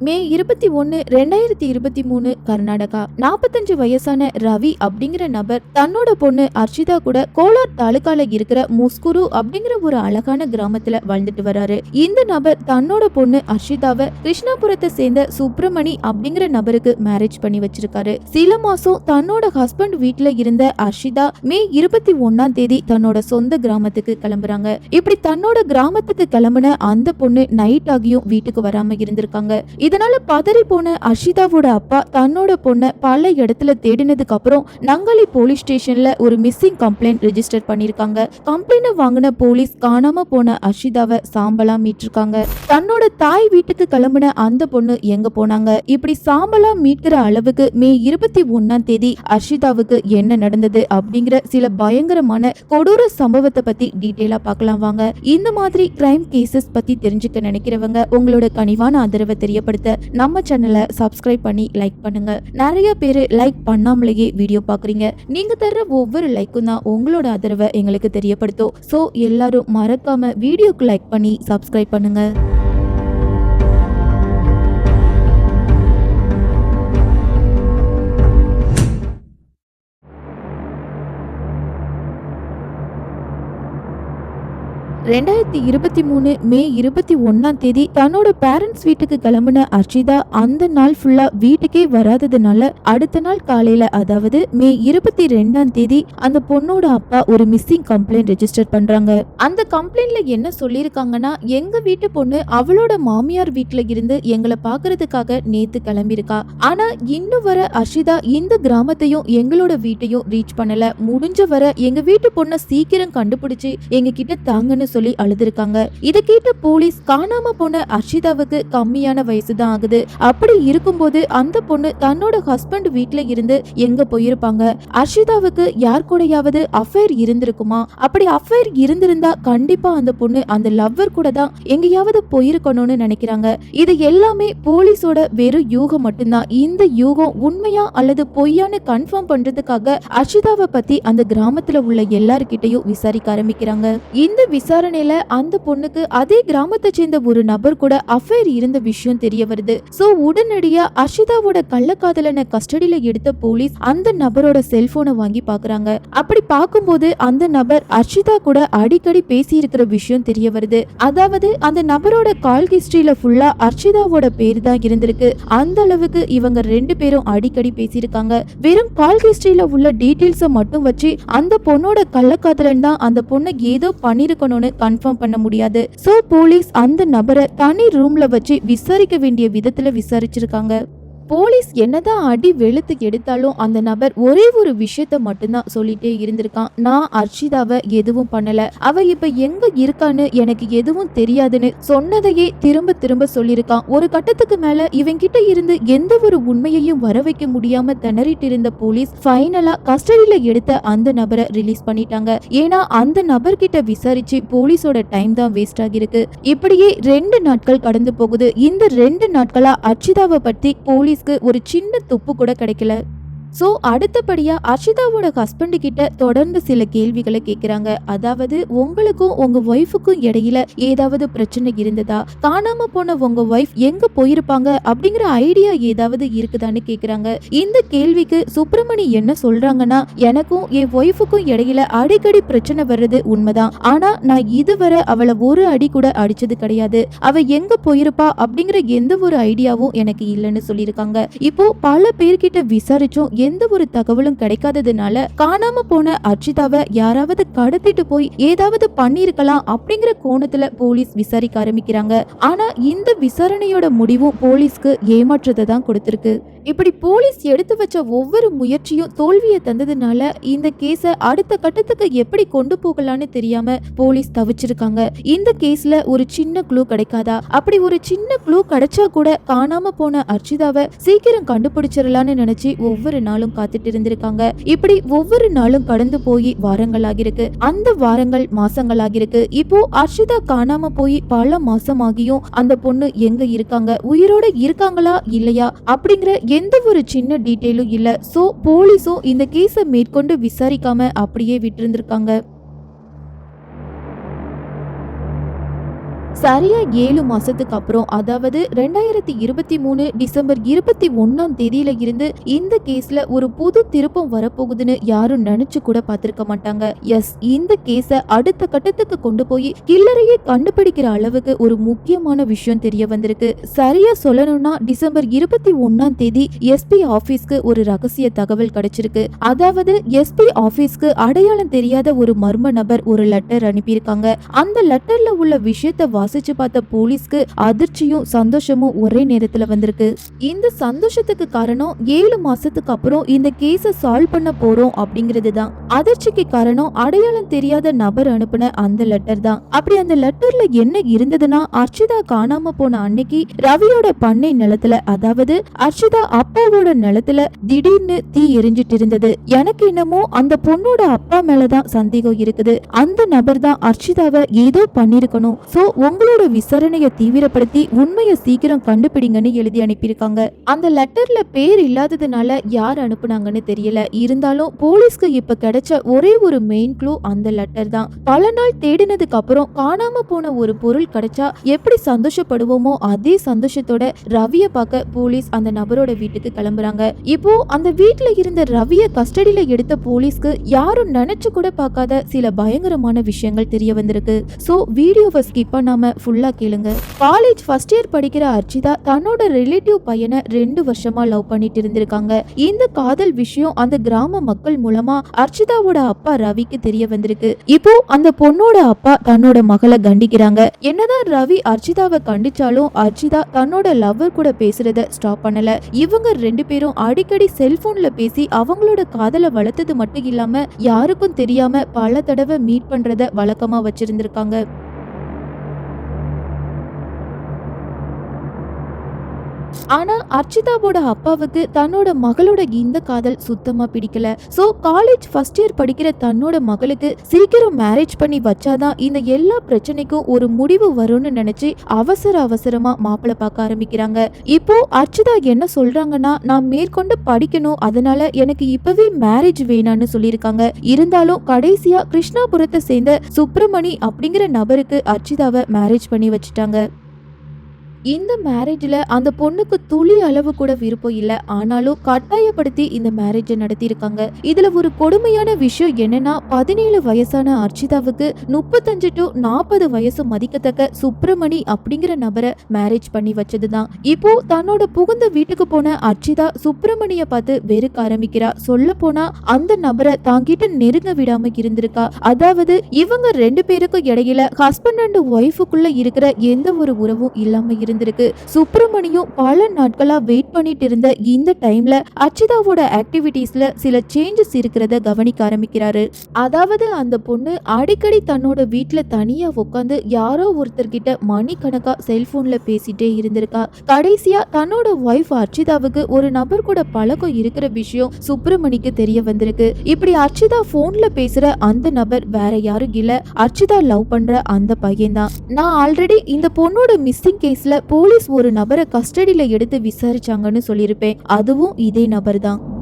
May இருபத்தி ஒன்னு ரெண்டாயிரத்தி இருபத்தி மூணு கர்நாடகா. நாற்பத்தஞ்சு வயசான ரவி அப்படிங்கிற நபர் தன்னோட பொண்ணு அர்ஷிதா கூட கோலார் தாலுக்கால இருக்கிற முஸ்குரு அப்படிங்கிற ஒரு அழகான கிராமத்துல வாழ்ந்துட்டு வராரு. இந்த நபர் தன்னோட பொண்ணு அர்ஷிதாவை கிருஷ்ணாபுரத்தை சேர்ந்த சுப்பிரமணி அப்படிங்கிற நபருக்கு மேரேஜ் பண்ணி வச்சிருக்காரு. சில மாசம் தன்னோட ஹஸ்பண்ட் வீட்டுல இருந்த அர்ஷிதா மே இருபத்தி ஒன்னாம் தேதி தன்னோட சொந்த கிராமத்துக்கு கிளம்புறாங்க. இப்படி தன்னோட கிராமத்துக்கு கிளம்புன அந்த பொண்ணு நைட் ஆகியும் வீட்டுக்கு வராம இருந்திருக்காங்க. இதனால பதறி போன அர்ஷிதாவோட அப்பா தன்னோட பொண்ணை பல இடத்துல தேடினதுக்கு அப்புறம் நங்காலி போலீஸ் ஸ்டேஷன்ல ஒரு மிஸ்ஸிங் கம்ப்ளைண்ட் ரெஜிஸ்டர் பண்ணிருக்காங்க கம்ப்ளைண்ட் வாங்கின போலீஸ் காணாம போன அர்ஷிதாவை சாம்பலா மீட்டிருக்காங்க. தன்னோட தாய் வீட்டுக்கு கிளம்புன அந்த பொண்ணு எங்க போனாங்க? இப்படி சாம்பலா மீட்கிற அளவுக்கு மே இருபத்தி ஒன்னாம் தேதி அர்ஷிதாவுக்கு என்ன நடந்தது அப்படிங்கிற சில பயங்கரமான கொடூர சம்பவத்தை பத்தி டீட்டெயிலா பார்க்கலாம் வாங்க. இந்த மாதிரி கிரைம் கேசஸ் பத்தி தெரிஞ்சுக்க நினைக்கிறவங்க உங்களோட கனிவான ஆதரவை தெரியப்படுத்த நம்ம சேனலை சப்ஸ்கிரைப் பண்ணி லைக் பண்ணுங்க. நிறைய பேர் லைக் பண்ணாமலேயே வீடியோ பாக்குறீங்க நீங்க தர்ற ஒவ்வொரு லைக்கும் தான் உங்களோட ஆதரவை எங்களுக்கு தெரியப்படுத்தும். ஸோ எல்லாரும் மறக்காம வீடியோக்கு லைக் பண்ணி சப்ஸ்கிரைப் பண்ணுங்க. ரெண்டாயிரத்தி இருபத்தி மூணு மே இருபத்தி ஒன்னாம் தேதி தன்னோட பேரண்ட்ஸ் வீட்டுக்கு கிளம்புன அர்ஷிதா அந்த நாள் ஃபுல்லா வீட்டுக்கே வராததுனால அடுத்த நாள் காலையில அதாவது மே இருபத்தி ரெண்டாம் தேதி அந்த பொண்ணோட அப்பா ஒரு மிஸ்ஸிங் கம்ப்ளைண்ட் ரெஜிஸ்டர் பண்றாங்க. அந்த கம்ப்ளைண்ட்ல என்ன சொல்லியிருக்காங்கன்னா எங்க வீட்டு பொண்ணு அவளோட மாமியார் வீட்டுல இருந்து எங்களை பாக்குறதுக்காக நேத்து கிளம்பியிருக்கா. ஆனா இன்னும் வர அர்ஷிதா இந்த கிராமத்தையும் எங்களோட வீட்டையும் ரீச் பண்ணல. முடிஞ்ச வர எங்க வீட்டு பொண்ணை சீக்கிரம் கண்டுபிடிச்சு எங்க கிட்ட தாங்கன்னு சொல்லி அழுதுருக்காங்க. இதை கேட்ட போலீஸ் காணாம போன அர்ஷிதாவுக்கு கம்மியான வயசு தான் ஆகுது. அப்படி இருக்கும்போது அந்த பொண்ணு தன்னோட ஹஸ்பண்ட் வீட்டுல இருந்து எங்க போயிருப்பாங்க? அர்ஷிதாவுக்கு யார் கூடயாவது அஃபேர் இருந்திருக்குமா? அப்படி அஃபேர் இருந்திருந்தா கண்டிப்பா அந்த பொண்ணு அந்த லவ்வர் கூட தான் எங்கேயாவது போயிருக்கணும்னு நினைக்கிறாங்க. இது எல்லாமே போலீஸோட வெறும் யூகம் மட்டும்தான். இந்த யூகம் உண்மையா அல்லது பொய்யான்னு கன்ஃபார்ம் பண்றதுக்காக அர்ஷிதாவை பத்தி அந்த கிராமத்துல உள்ள எல்லார்கிட்டையும் விசாரிக்க ஆரம்பிக்கிறாங்க. இந்த விசாரணை விசாரணையில அந்த பொண்ணுக்கு அதே கிராமத்தை சேர்ந்த ஒரு நபர் கூட அஃபேர் இருந்த விஷயம் தெரிய வருது. சோ உடனடியா அர்ஷிதாவோட கள்ளக்காதலனை கஸ்டடியில எடுத்த போலீஸ் அந்த நபரோட செல்போனை வாங்கி பாக்குறாங்க. அப்படி பார்க்கும்போது அந்த நபர் அர்ஷிதா கூட அடிக்கடி பேசி இருக்கிற விஷயம் தெரிய வருது. அதாவது அந்த நபரோட கால் ஹிஸ்டரியில ஃபுல்லா அர்ஷிதாவோட பேர் தான் இருந்திருக்கு. அந்த அளவுக்கு இவங்க ரெண்டு பேரும் அடிக்கடி பேசியிருக்காங்க. வெறும் கால் ஹிஸ்டரியில உள்ள டீட்டெயில்ஸை மட்டும் வச்சு அந்த பொண்ணோட கள்ளக்காதலன் தான் அந்த பொண்ணை ஏதோ பண்ணிருக்கணும்னு கன்ஃபார்ம் பண்ண முடியாது. சோ போலீஸ் அந்த நபரை தனி ரூம்ல வச்சு விசாரிக்க வேண்டிய விதத்துல விசாரிச்சிருக்காங்க. போலீஸ் என்னதான் அடி வெளுத்து எடுத்தாலும் அந்த நபர் ஒரே ஒரு விஷயத்த மட்டும்தான் சொல்லிட்டே இருந்திருக்கான். நான் அர்ஷிதாவை எதுவும் பண்ணல. அவ இப்ப எங்க இருக்கான்னு எனக்கு எதுவும் தெரியாதுன்னு சொன்னதையே திரும்ப திரும்ப சொல்லியிருக்கான். ஒரு கட்டத்துக்கு மேல இவங்கிட்ட இருந்து எந்த ஒரு உண்மையையும் வர வைக்க முடியாம திணறிட்டு இருந்த போலீஸ் ஃபைனலா கஸ்டடியில எடுத்த அந்த நபரை ரிலீஸ் பண்ணிட்டாங்க. ஏன்னா அந்த நபர்கிட்ட விசாரிச்சு போலீஸோட டைம் தான் வேஸ்ட் ஆகிருக்கு இப்படியே ரெண்டு நாட்கள் கடந்து போகுது. இந்த ரெண்டு நாட்களா அர்ஷிதாவை பத்தி போலீஸ்க்கு ஒரு சின்ன துப்பு கூட கிடைக்கல. ஸோ அடுத்தபடியாக அர்ஷிதாவோட ஹஸ்பண்டு கிட்ட தொடர்ந்து சில கேள்விகளை கேட்குறாங்க அதாவது உங்களுக்கும் உங்கள் ஒய்ஃபுக்கும் இடையில ஏதாவது பிரச்சனை இருந்ததா? காணாம போன உங்கள் ஒய்ஃப் எங்கே போயிருப்பாங்க? அப்படிங்கிற ஐடியா ஏதாவது இருக்குதான்னு கேட்குறாங்க இந்த கேள்விக்கு சுப்பிரமணி என்ன சொல்றாங்கன்னா எனக்கும் என் ஒய்ஃபுக்கும் இடையில அடிக்கடி பிரச்சனை வர்றது உண்மைதான். ஆனா நான் இதுவரை அவளை ஒரு அடி கூட அடிச்சது கிடையாது. அவ எங்க போயிருப்பா? அப்படிங்கிற எந்த ஒரு ஐடியாவும் எனக்கு இல்லைன்னு சொல்லியிருக்காங்க. இப்போ பல பேர்கிட்ட விசாரிச்சும் எந்த ஒரு தகவலும் கிடைக்காததுனால காணாம போன அர்ச்சிதாவை யாராவது கடத்திட்டு போய் ஏதாவது பண்ணிருக்கலாம் அப்படிங்கிற கோணத்துல போலீஸ் விசாரிக்க ஆரம்பிக்கிறாங்க. ஆனா இந்த விசாரணையோட முடிவும் போலீஸ்க்கு ஏமாற்றத்தை தான் கொடுத்திருக்கு. இப்படி போலீஸ் எடுத்து வச்ச ஒவ்வொரு முயற்சியும் தோல்வியை தந்ததுனால இந்த கேஸை அடுத்த கட்டத்துக்கு எப்படி கொண்டு போகலான்னு தெரியாம போலீஸ் தவிச்சிருக்காங்க. இந்த கேஸ்ல ஒரு சின்ன க்ளூ கிடைக்காதா? அப்படி ஒரு சின்ன க்ளூ கிடைச்சா கூட காணாம போன அர்ச்சிதாவை சீக்கிரம் கண்டுபிடிச்சிடலான்னு நினைச்சு ஒவ்வொரு நாளும் காத்துட்டு இருந்திருக்காங்க. இப்படி ஒவ்வொரு நாளும் கடந்து போய் வாரங்கள் ஆகிருக்கு அந்த வாரங்கள் மாசங்கள் ஆகிருக்கு இப்போ அர்ஷிதா காணாம போய் பல மாசம் ஆகியும் அந்த பொண்ணு எங்க இருக்காங்க? உயிரோட இருக்காங்களா? இல்லையா? அப்படிங்கிற எந்த ஒரு சின்ன டீட்டெயிலும் இல்ல. சோ போலீஸும் இந்த கேஸை மேற்கொண்டு விசாரிக்காம அப்படியே விட்டிருந்திருக்காங்க. சரியா ஏழு மாசத்துக்கு அப்புறம் அதாவது ரெண்டாயிரத்தி இருபத்தி மூணு டிசம்பர் இருபத்தி ஒன்னாம் தேதியில இருந்து இந்த கேஸ்ல ஒரு புது திருப்பம் வரப்போகுதுன்னு யாரும் நினைச்சு கூட பார்த்திருக்க மாட்டாங்க. எஸ் இந்த கேஸ அடுத்த கட்டத்துக்கு கொண்டு போய் கில்லறையே கண்டுபிடிக்கிற அளவுக்கு ஒரு முக்கியமான விஷயம் தெரிய வந்திருக்கு. சரியா சொல்லணும்னா டிசம்பர் இருபத்தி ஒன்னாம் தேதி எஸ்பி ஆபீஸ்க்கு ஒரு ரகசிய தகவல் கிடைச்சிருக்கு. அதாவது எஸ்பி ஆபீஸ்க்கு அடையாளம் தெரியாத ஒரு மர்ம நபர் ஒரு லெட்டர் அனுப்பியிருக்காங்க. அந்த லெட்டர்ல உள்ள விஷயத்த வாசிச்சு பார்த்த போலீஸ்க்கு அதிர்ச்சியும் சந்தோஷமும் ஒரே நேரத்துல வந்திருக்கு. இந்த சந்தோஷத்துக்கு காரணம் ஏழு மாசத்துக்கு அப்புறம் இந்த கேஸ சால்வ் பண்ண போறோம் அப்படிங்கிறது தான். அதிர்ச்சிக்கு காரணம் அடையாளம் தெரியாத நபர் அனுப்புன அந்த லெட்டர் தான். அப்படி அந்த லெட்டர்ல என்ன இருந்ததுன்னா அர்ச்சிதா காணாம போன அன்னைக்கு ரவியோட பண்ணை நிலத்துல அதாவது அர்ச்சிதா அப்பாவோட நிலத்துல திடீர்னு தீ எரிஞ்சிட்டு இருந்தது. எனக்கு என்னமோ அந்த பொண்ணோட அப்பா மேலதான் சந்தேகம் இருக்குது. அந்த நபர் தான் அர்ச்சிதாவை ஏதோ பண்ணிருக்கணும் சோ உங்களோட விசாரணையை தீவிரப்படுத்தி உண்மையை சீக்கிரம் கண்டுபிடிங்கன்னு எழுதி அனுப்பியிருக்காங்க. அந்த லெட்டர்ல பேர் இல்லாததுனால யார் அனுப்புனாங்கன்னு தெரியல. இருந்தாலும் போலீஸ்க்கு இப்ப கிடைச்ச ஒரே ஒரு மெயின் க்ளூ அந்த லெட்டர் தான். பல நாள் தேடினதுக்கு அப்புறம் காணாம போன ஒரு பொருள் கிடைச்சா எப்படி சந்தோஷப்படுவோமோ அதே சந்தோஷத்தோட ரவிய பார்க்க போலீஸ் அந்த நபரோட வீட்டுக்கு கிளம்புறாங்க. இப்போ அந்த வீட்டுல இருந்த ரவிய கஸ்டடியில எடுத்த போலீஸ்க்கு யாரும் நினைச்சு கூட பார்க்காத சில பயங்கரமான விஷயங்கள் தெரிய வந்திருக்கு. சோ வீடியோவை ஸ்கிப் பண்ணாம ஃபுல்லா கேளுங்க. காலேஜ் ஃபர்ஸ்ட் இயர் படிக்கிற அர்ச்சிதா தன்னோட ரிலேட்டிவ் பையனை ரெண்டு வருஷமா லவ் பண்ணிட்டு இருந்திருக்காங்க. இந்த காதல் விஷயம் அந்த கிராம மக்கள் மூலமா அர்ச்சிதாவோட அப்பா ரவிக்கு தெரிய வந்திருக்கு. இப்போ அந்த பொண்ணோட அப்பா தன்னோட மகளை கண்டிக்கிறாங்க. என்னதான் ரவி அர்ச்சிதாவை கண்டிச்சாலும் அர்ச்சிதா தன்னோட லவ்வர் கூட பேசுறத ஸ்டாப் பண்ணல. இவங்க ரெண்டு பேரும் அடிக்கடி செல்போன்ல பேசி அவங்களோட காதலை வளர்த்தது மட்டும் இல்லாம யாருக்கும் தெரியாம பல தடவை மீட் பண்றத வழக்கமா வச்சிருந்திருக்காங்க. ஆனா அர்ச்சிதாவோட அப்பாவுக்கு தன்னோட மகளோட இந்த காதல் சுத்தமா பிடிக்கல. சோ காலேஜ் ஃபர்ஸ்ட் இயர் படிக்கிற தன்னோட மகளுக்கு சீக்கிரம் மேரேஜ் பண்ணி வச்சாதான் இந்த எல்லா பிரச்சனைக்கும் ஒரு முடிவு வரும்னு நினைச்சு அவசர அவசரமா மாப்பிள்ள பார்க்க ஆரம்பிக்கிறாங்க. இப்போ அர்ச்சிதா என்ன சொல்றாங்கன்னா நான் மேற்கொண்டு படிக்கணும் அதனால எனக்கு இப்பவே மேரேஜ் வேணான்னு சொல்லியிருக்காங்க. இருந்தாலும் கடைசியா கிருஷ்ணாபுரத்தை சேர்ந்த சுப்பிரமணி அப்படிங்கிற நபருக்கு அர்ச்சிதாவை மேரேஜ் பண்ணி வச்சுட்டாங்க. இந்த மேரேஜில் அந்த பொண்ணுக்கு துளி அளவு கூட விருப்பம் இல்லை. ஆனாலும் கட்டாயப்படுத்தி இந்த மேரேஜை நடத்தியிருக்காங்க. இதுல ஒரு கொடுமையான விஷயம் என்னன்னா பதினேழு வயசான அர்ச்சிதாவுக்கு முப்பத்தஞ்சு டு நாற்பது வயசு மதிக்கத்தக்க சுப்பிரமணி அப்படிங்கிற நபரை மேரேஜ் பண்ணி வச்சதுதான். இப்போ தன்னோட புகுந்த வீட்டுக்கு போன அர்ச்சிதா சுப்பிரமணிய பார்த்து வெறுக்க ஆரம்பிக்கிறா. சொல்ல போனா அந்த நபரை தாங்கிட்ட நெருங்க விடாம இருந்திருக்கா. அதாவது இவங்க ரெண்டு பேருக்கும் இடையில ஹஸ்பண்ட் அண்ட் ஒய்ஃபுக்குள்ள இருக்கிற எந்த ஒரு உறவும் இல்லாம இருந்திருக்கு சுப்பிரமணியும் பல நாட்களா வெயிட் பண்ணிட்டு இருந்த இந்த டைம்ல அர்ச்சிதாவோட ஆக்டிவிட்டீஸ்ல சில சேஞ்சஸ் இருக்கிறத கவனிக்க ஆரம்பிக்கிறாரு. அதாவது அந்த பொண்ணு அடிக்கடி தன்னோட வீட்டுல தனியா உட்காந்து யாரோ ஒருத்தர்கிட்ட மணிக்கணக்கா செல்போன்ல பேசிட்டே இருந்திருக்கா. கடைசியா தன்னோட ஒய்ஃப் அர்ச்சிதாவுக்கு ஒரு நபர் கூட பழக்கம் இருக்கிற விஷயம் சுப்பிரமணிக்கு தெரிய வந்திருக்கு. இப்படி அர்ச்சிதா போன்ல பேசுற அந்த நபர் வேற யாரும் இல்ல. அர்ச்சிதா லவ் பண்ற அந்த பையன்தான். நான் ஆல்ரெடி இந்த பொண்ணோட மிஸ்ஸிங் கேஸ்ல போலீஸ் ஒரு நபரை கஸ்டடியில எடுத்து விசாரிச்சாங்கன்னு சொல்லியிருப்பேன். அதுவும் இதே நபர் தான்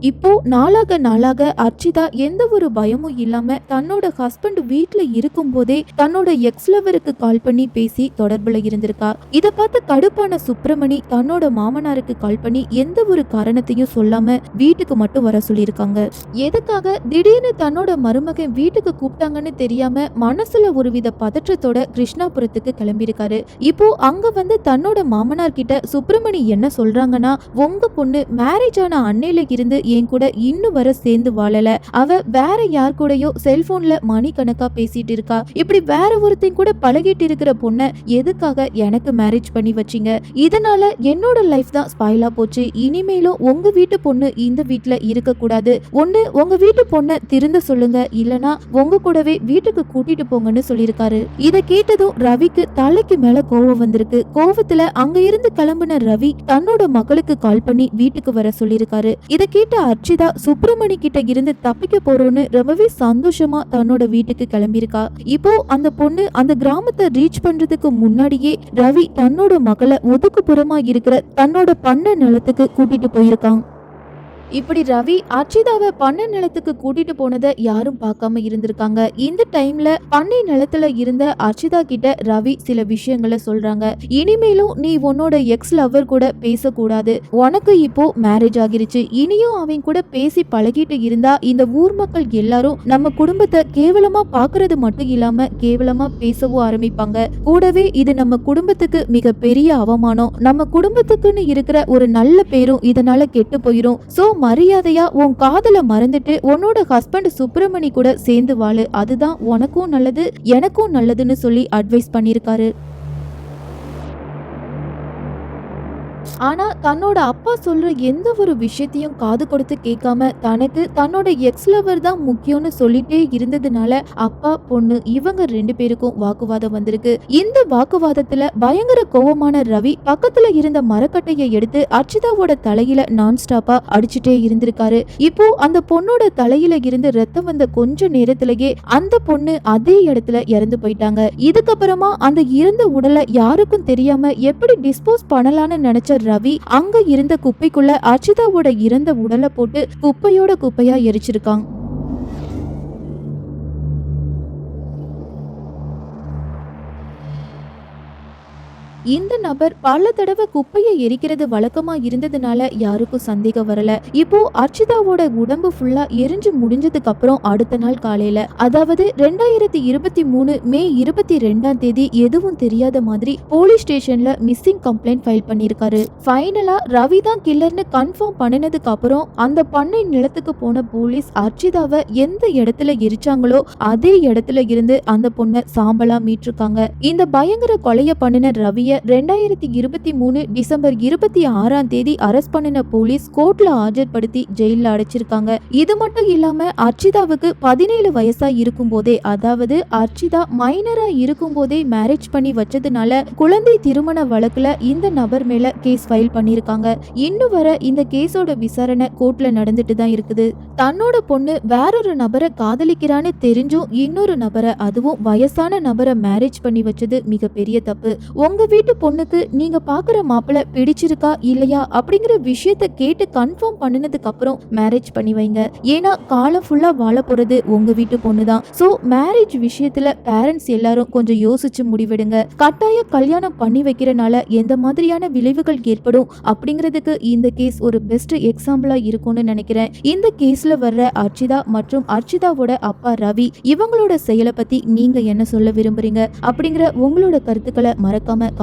இப்போ நாளாக நாளாக அர்ச்சிதா எந்த ஒரு பயமும் இல்லாம தன்னோட ஹஸ்பண்ட் வீட்டில் இருக்கும் போதே தன்னோட எக்ஸ் லவருக்கு கால் பண்ணி பேசி தொடர்புல இருந்திருக்கா? இத பார்த்து கடுப்பான சுப்பிரமணி தன்னோட மாமனாருக்கு கால் பண்ணி எந்த ஒரு காரணத்தையும் சொல்லாம வீட்டுக்கு மட்டும் வர சொல்லியிருக்காங்க. எதுக்காக திடீர்னு தன்னோட மருமகன் வீட்டுக்கு கூப்பிட்டாங்கன்னு தெரியாம மனசுல ஒருவித பதற்றத்தோட கிருஷ்ணாபுரத்துக்கு கிளம்பியிருக்காரு. இப்போ அங்க வந்து தன்னோட மாமனார் கிட்ட சுப்பிரமணி என்ன சொல்றாங்கன்னா உங்க பொண்ணு மேரேஜ் ஆன அன்னையில இருந்து என் கூட இன்னும் வர சேர்ந்து வாழல. அவ வேற யார் கூடயோ செல்போன்ல மணிக்கணக்கா பேசிட்டு இருக்கா. இப்படி வேற ஒருத்தையும் கூட பழகிட்டு இருக்கிற பொண்ண எதுக்காக எனக்கு மேரேஜ் பண்ணி வச்சீங்க? இதனால என்னோட லைஃப் தான் ஸ்பாயிலா போச்சு. இனிமேலும் உங்க வீட்டு பொண்ணு இந்த வீட்டுல இருக்க கூடாது. ஒண்ணு உங்க வீட்டு பொண்ணை திருந்த சொல்லுங்க. இல்லனா உங்க கூடவே வீட்டுக்கு கூட்டிட்டு போங்கன்னு சொல்லியிருக்காரு. இத கேட்டதும் ரவிக்கு தலைக்கு மேல கோவம் வந்திருக்கு. கோவத்துல அங்க இருந்து கிளம்புன ரவி தன்னோட மகளுக்கு கால் பண்ணி வீட்டுக்கு வர சொல்லியிருக்காரு. இத கேட்ட அர்ச்சிதா சுப்பிரமணி கிட்ட இருந்து தப்பிக்க போறோன்னு ரொம்பவே சந்தோஷமா தன்னோட வீட்டுக்கு கிளம்பியிருக்கா. இப்போ அந்த பொண்ணு அந்த கிராமத்தை ரீச் பண்றதுக்கு முன்னாடியே ரவி தன்னோட மகளை ஒதுக்குப்புறமா இருக்கிற தன்னோட பண்ண நிலத்துக்கு கூட்டிட்டு போயிருக்கான். இப்படி ரவி அர்ச்சிதாவை பண்ணை நிலத்துக்கு கூட்டிட்டு போனதை யாரும் பார்க்காம இருந்திருக்காங்க. இந்த டைம்ல பண்ணை நிலத்துல இருந்த அர்ச்சிதா கிட்ட ரவி சில விஷயங்களை சொல்றாங்க. இனிமேலும் நீ உன்னோட எக்ஸ் லவர் கூட பேசக்கூடாது. உனக்கு இப்போ மேரேஜ் ஆகிருச்சு. இனியும் அவன் கூட பேசி பழகிட்டு இருந்தா இந்த ஊர் மக்கள் எல்லாரும் நம்ம குடும்பத்தை கேவலமா பாக்குறது மட்டும் இல்லாம கேவலமா பேசவும் ஆரம்பிப்பாங்க. கூடவே இது நம்ம குடும்பத்துக்கு மிக பெரிய அவமானம். நம்ம குடும்பத்துக்குன்னு இருக்கிற ஒரு நல்ல பேரும் இதனால கெட்டு போயிரும். சோ மரியாதையா உன் காதல மறந்துட்டு உன்னோட ஹஸ்பண்ட் சுப்பிரமணி கூட சேர்ந்து வாழு. அதுதான் உனக்கும் நல்லது எனக்கும் நல்லதுன்னு சொல்லி அட்வைஸ் பண்ணியிருக்காரு. ஆனா தன்னோட அப்பா சொல்ற எந்த ஒரு விஷயத்தையும் காது கொடுத்து கேட்காம தனக்கு தன்னோட எக்ஸ் லவர் தான் முக்கியம்னு சொல்லிட்டே இருந்ததுனால அப்பா பொண்ணு இவங்க ரெண்டு பேருக்கும் வாக்குவாதம் வந்திருக்கு. இந்த வாக்குவாதத்துல பயங்கர கோவமான ரவி பக்கத்துல இருந்த மரக்கட்டையை எடுத்து அர்ச்சிதாவோட தலையில நான் ஸ்டாப்பா அடிச்சுட்டே இருந்திருக்காரு. இப்போ அந்த பொண்ணோட தலையில இருந்து ரத்தம் வந்த கொஞ்ச நேரத்திலேயே அந்த பொண்ணு அதே இடத்துல இறந்து போயிட்டாங்க. இதுக்கப்புறமா அந்த இறந்த உடலை யாருக்கும் தெரியாம எப்படி டிஸ்போஸ் பண்ணலாம்னு நினைச்ச ரவி அங்க இருந்த குப்பைக்குள்ள அர்ச்சிதாவோட இறந்த உடலை போட்டு குப்பையோட குப்பையா எரிச்சிருக்காங்க இந்த நபர் பல தடவை குப்பையை எரிக்கிறது வழக்கமா இருந்ததுனால யாருக்கும் சந்தேகம் வரல. இப்போ அர்ச்சிதாவோட உடம்பு ஃபுல்லா எரிஞ்சு முடிஞ்சதுக்கு அப்புறம் அடுத்த நாள் காலையில அதாவது ரெண்டாயிரத்தி இருபத்தி மூணு மே இருபத்தி ரெண்டாம் தேதி எதுவும் தெரியாத மாதிரி போலீஸ் ஸ்டேஷன்ல மிஸ்ஸிங் கம்ப்ளைண்ட் ஃபைல் பண்ணிருக்காரு ஃபைனலா ரவி தான் கில்லர்னு கன்ஃபார்ம் பண்ணினதுக்கு அப்புறம் அந்த பண்ணை நிலத்துக்கு போன போலீஸ் அர்ச்சிதாவை எந்த இடத்துல எரிச்சாங்களோ அதே இடத்துல இருந்து அந்த பொண்ணை சாம்பலா மீட்டிருக்காங்க. இந்த பயங்கர கொலைய பண்ணின ரவிய ரெண்டாயிரத்தி இருபத்தி மூணு டிசம்பர் இருபத்தி ஆறாம் தேதி அரெஸ்ட் பண்ணின போலீஸ் கோர்ட்ல ஆஜர்படுத்தி ஜெயில அடைச்சிருக்காங்க. இது மட்டும் இல்லாம அர்ச்சிதாவுக்கு பதினேழு வயசா இருக்கும் போதே அதாவது அர்ச்சிதா மைனரா இருக்கும் போதே மேரேஜ் பண்ணி வச்சதுனால குழந்தை திருமண வழக்குல இந்த நபர் மேல கேஸ் ஃபைல் பண்ணிருக்காங்க. இன்னும் வர இந்த கேஸோட விசாரணை கோர்ட்ல நடந்துட்டு தான் இருக்குது. தன்னோட பொண்ணு வேறொரு நபரை காதலிக்கிறான்னு தெரிஞ்சும் இன்னொரு நபரை அதுவும் வயசான நபரை மேரேஜ் பண்ணி வச்சது மிகப்பெரிய தப்பு. உங்க வீட்டு பொண்ணுக்கு நீங்க பாக்குற மாப்பிள்ள பிடிச்சிருக்கா இல்லையா அப்படிங்கிற விஷயத்த கேட்டு கன்ஃபார்ம் பண்ணினதுக்கு அப்புறம் மேரேஜ் பண்ணி வைங்க. ஏன்னா காலம் ஃபுல்லா வாழ போறது உங்க வீட்டு பொண்ணு தான் ஸோ மேரேஜ் விஷயத்துல பேரண்ட்ஸ் எல்லாரும் கொஞ்சம் யோசிச்சு முடிவெடுங்க. கட்டாய கல்யாணம் பண்ணி வைக்கிறனால எந்த மாதிரியான விளைவுகள் ஏற்படும் அப்படிங்கிறதுக்கு இந்த கேஸ் ஒரு பெஸ்ட் எக்ஸாம்பிளா இருக்கும்னு நினைக்கிறேன். இந்த கேஸ்ல வர்ற அர்ச்சிதா மற்றும் அர்ச்சிதாவோட அப்பா ரவி இவங்களோட செயலை பத்தி நீங்க என்ன சொல்ல விரும்புறீங்க அப்படிங்கிற உங்களோட கருத்துக்களை மறக்காம